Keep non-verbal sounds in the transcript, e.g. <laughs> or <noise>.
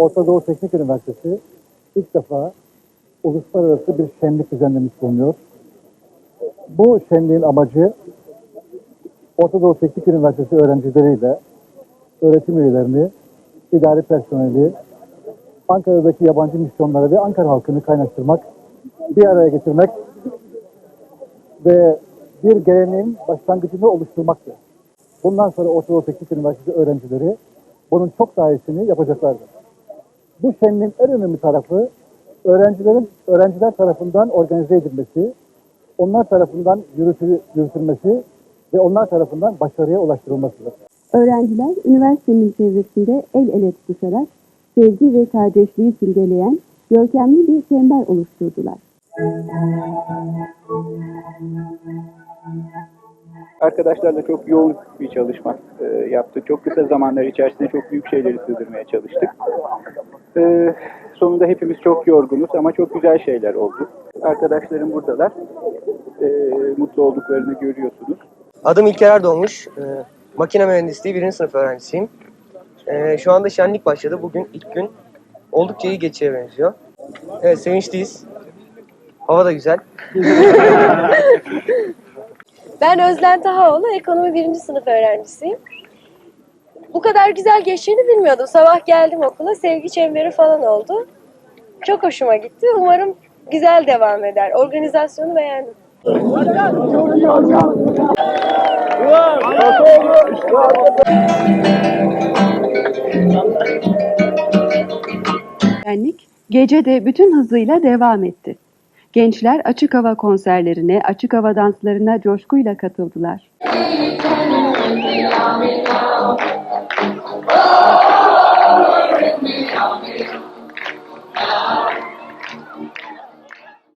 Orta Doğu Teknik Üniversitesi ilk defa uluslararası bir şenlik düzenlemiş bulunuyor. Bu şenliğin amacı Orta Doğu Teknik Üniversitesi öğrencileriyle öğretim üyelerini, idari personeli, Ankara'daki yabancı misyonları ve Ankara halkını kaynaştırmak, bir araya getirmek ve bir geleneğin başlangıcını oluşturmaktır. Bundan sonra Orta Doğu Teknik Üniversitesi öğrencileri bunun çok daha iyisini yapacaklardır. Bu şenliğin en önemli tarafı öğrencilerin öğrenciler tarafından organize edilmesi, onlar tarafından yürütü, yürütülmesi ve onlar tarafından başarıya ulaştırılmasıdır. Öğrenciler üniversitenin çevresinde el ele tutuşarak sevgi ve kardeşliği simgeleyen görkemli bir çember oluşturdular. Arkadaşlarla çok yoğun bir çalışma e, yaptık. Çok kısa zamanlar içerisinde çok büyük şeyleri sığdırmaya çalıştık. E, sonunda hepimiz çok yorgunuz ama çok güzel şeyler oldu. Arkadaşlarım buradalar. E, mutlu olduklarını görüyorsunuz. Adım İlker Erdoğmuş. Ee, makine mühendisliği birinci sınıf öğrencisiyim. Ee, şu anda şenlik başladı. Bugün ilk gün. Oldukça iyi geçiyor benziyor. Evet sevinçliyiz. Hava da güzel. <laughs> Ben Özlen Tahaoğlu, ekonomi birinci sınıf öğrencisiyim. Bu kadar güzel geçtiğini bilmiyordum. Sabah geldim okula, sevgi çemberi falan oldu. Çok hoşuma gitti. Umarım güzel devam eder. Organizasyonu beğendim. Şenlik gece de bütün hızıyla devam etti. Gençler açık hava konserlerine, açık hava danslarına coşkuyla katıldılar.